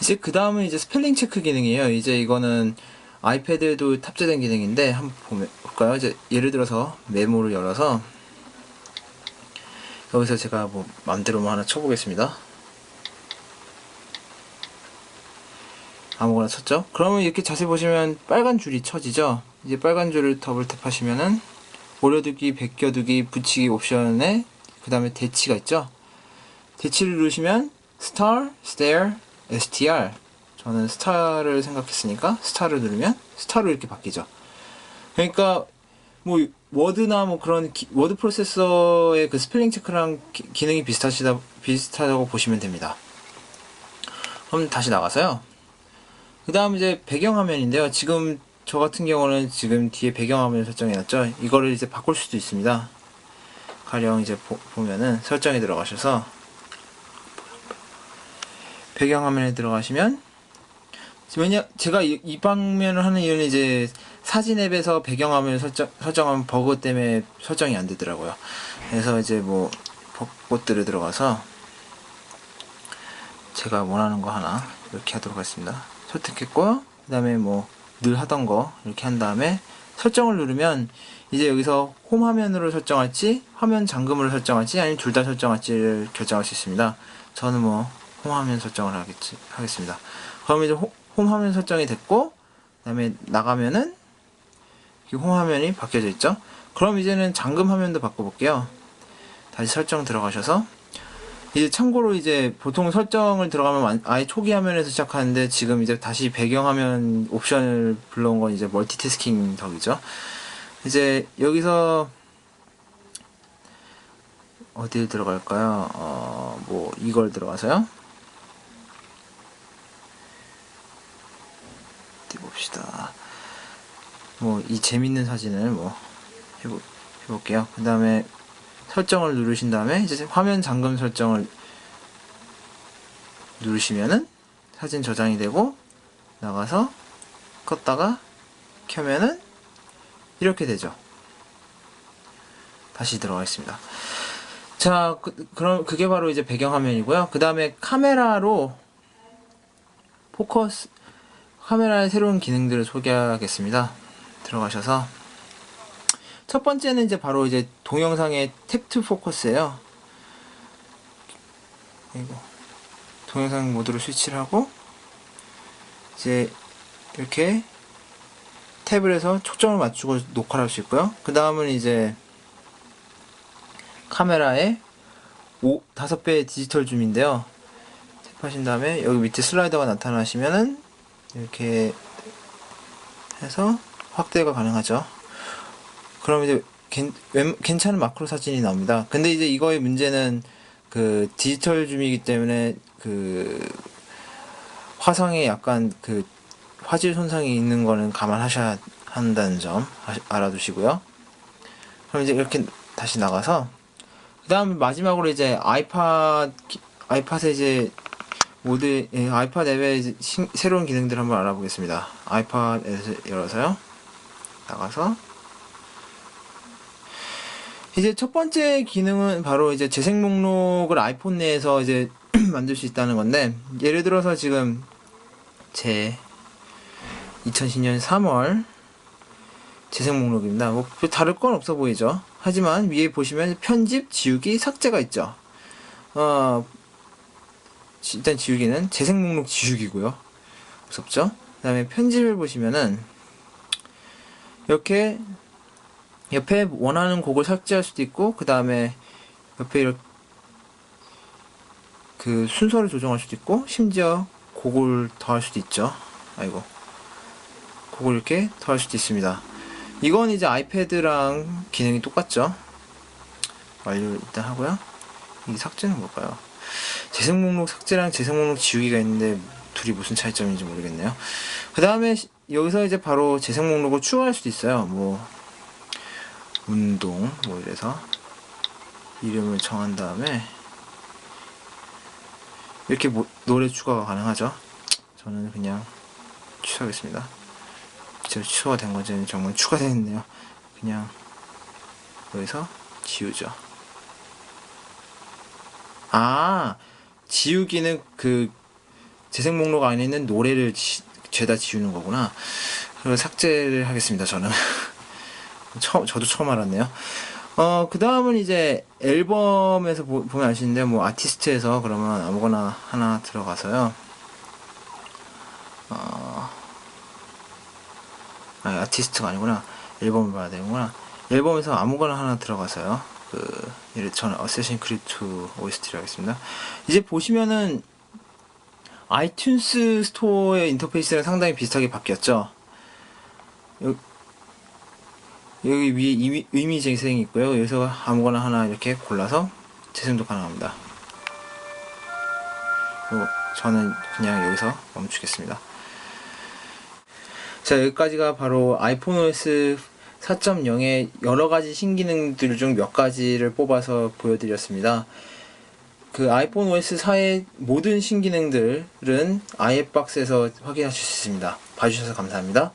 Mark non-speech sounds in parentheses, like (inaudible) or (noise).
이제 그 다음은 이제 스펠링 체크 기능이에요. 이제 이거는 아이패드에도 탑재된 기능인데 한번 볼까요? 이제 예를 들어서 메모를 열어서 여기서 제가 뭐 맘대로 뭐 하나 쳐보겠습니다. 아무거나 쳤죠? 그러면 이렇게 자세히 보시면 빨간 줄이 쳐지죠? 이제 빨간 줄을 더블 탭하시면은 올려두기, 베껴두기, 붙이기 옵션에 그 다음에 대치가 있죠? 대치를 누르시면 star, stare, str 저는 스타를 생각했으니까 스타를 누르면 스타로 이렇게 바뀌죠. 그러니까 뭐 워드나 뭐 그런 기- 워드 프로세서의 그 스펠링 체크랑 기, 기능이 비슷하시다 비슷하다고 보시면 됩니다. 그럼 다시 나가서요. 그 다음 이제 배경 화면인데요. 지금 저 같은 경우는 지금 뒤에 배경 화면 설정해 놨죠. 이거를 이제 바꿀 수도 있습니다. 가령 이제 보, 보면은 설정에 들어가셔서 배경화면에 들어가시면 왜냐 제가 이, 이 방면을 하는 이유는 이제 사진 앱에서 배경화면 설정 설정하면 버그 때문에 설정이 안 되더라고요. 그래서 이제 뭐 벚꽃들을 들어가서 제가 원하는 거 하나 이렇게 하도록 하겠습니다. 선택했고요. 그 다음에 뭐 늘 하던 거 이렇게 한 다음에 설정을 누르면 이제 여기서 홈 화면으로 설정할지 화면 잠금으로 설정할지 아니면 둘 다 설정할지를 결정할 수 있습니다. 저는 뭐 홈 화면 설정을 하겠지, 하겠습니다. 그럼 이제 호- 홈 화면 설정이 됐고 그 다음에 나가면은 이홈 화면이 바뀌어져 있죠. 그럼 이제는 잠금 화면도 바꿔볼게요. 다시 설정 들어가셔서 이제 참고로 이제 보통 설정을 들어가면 완- 아예 초기 화면에서 시작하는데 지금 이제 다시 배경 화면 옵션을 불러온 건 이제 멀티태스킹 덕이죠. 이제 여기서 어디에 들어갈까요? 어, 뭐 이걸 들어가서요. 어디 봅시다. 뭐 이 재밌는 사진을 뭐 해보, 해볼게요. 그 다음에 설정을 누르신 다음에 이제 화면 잠금 설정을 누르시면은 사진 저장이 되고 나가서 껐다가 켜면은 이렇게 되죠. 다시 들어가겠습니다. 자, 그, 그럼 그게 바로 이제 배경화면이고요. 그 다음에 카메라로 포커스 카메라의 새로운 기능들을 소개하겠습니다. 들어가셔서 첫 번째는 이제 바로 이제 동영상의 탭투 포커스예요. 그리고 동영상 모드로 스위치를 하고 이제 이렇게 탭을 해서 초점을 맞추고 녹화를 할 수 있고요. 그 다음은 이제 카메라의 5, 5배의 디지털 줌인데요. 탭하신 다음에 여기 밑에 슬라이더가 나타나시면은 이렇게 해서 확대가 가능하죠. 그럼 이제 괜찮은 마크로 사진이 나옵니다. 근데 이제 이거의 문제는 그 디지털 줌이기 때문에 그 화상에 약간 그 화질 손상이 있는 거는 감안하셔야 한다는 점 알아두시고요. 그럼 이제 이렇게 다시 나가서 그 다음 마지막으로 이제 아이팟 기- 아이팟에 이제 모드 예, 아이팟 앱의 신- 새로운 기능들 한번 알아보겠습니다. 아이팟에서 열어서요. 나가서 이제 첫 번째 기능은 바로 이제 재생 목록을 아이폰 내에서 이제 (clears throat) 만들 수 있다는 건데 예를 들어서 지금 제 2010년 3월 재생 목록입니다. 뭐 다를 건 없어 보이죠. 하지만 위에 보시면 편집, 지우기, 삭제가 있죠. 어, 지- 일단 지우기는 재생 목록 지우기고요. 무섭죠? 그 다음에 편집을 보시면은 이렇게 옆에 원하는 곡을 삭제할 수도 있고 그 다음에 옆에 이렇게 그 순서를 조정할 수도 있고 심지어 곡을 더할 수도 있죠. 아이고 곡을 이렇게 더할 수도 있습니다. 이건 이제 아이패드랑 기능이 똑같죠. 완료를 일단 하고요. 이 삭제는 뭘까요? 재생 목록 삭제랑 재생 목록 지우기가 있는데 둘이 무슨 차이점인지 모르겠네요. 그 다음에 여기서 이제 바로 재생 목록을 추가할 수도 있어요. 뭐 운동 뭐 이래서 이름을 정한 다음에 이렇게 뭐- 노래 추가가 가능하죠. 저는 그냥 취소하겠습니다. 저 취소가 된 건지 정말 추가되어 있네요. 그냥 여기서 지우죠. 아 지우기는 그 재생 목록 안에 있는 노래를 지- 죄다 지우는 거구나. 그래서 삭제를 하겠습니다. 저는 (laughs) 처음 저도 처음 알았네요. 어, 그 다음은 이제 앨범에서 보, 면 아시는데, 뭐, 아티스트에서 그러면 아무거나 하나 들어가서요. 어, 아니, 아티스트가 아니구나. 앨범을 봐야 되는구나. 앨범에서 아무거나 하나 들어가서요. 그, 예를 저는 어쌔신 크리드 2 OST를 하겠습니다. 이제 보시면은, 아이튠스 스토어의 인터페이스랑 상당히 비슷하게 바뀌었죠. 여- 여기 위에 이미, 의미 재생이 있고요. 여기서 아무거나 하나 이렇게 골라서 재생도 가능합니다. 저는 그냥 여기서 멈추겠습니다. 자, 여기까지가 바로 아이폰 OS 4.0의 여러 가지 신기능들 중 몇 가지를 뽑아서 보여드렸습니다. 그 아이폰 OS 4의 모든 신기능들은 아이박스에서 확인하실 수 있습니다. 봐주셔서 감사합니다.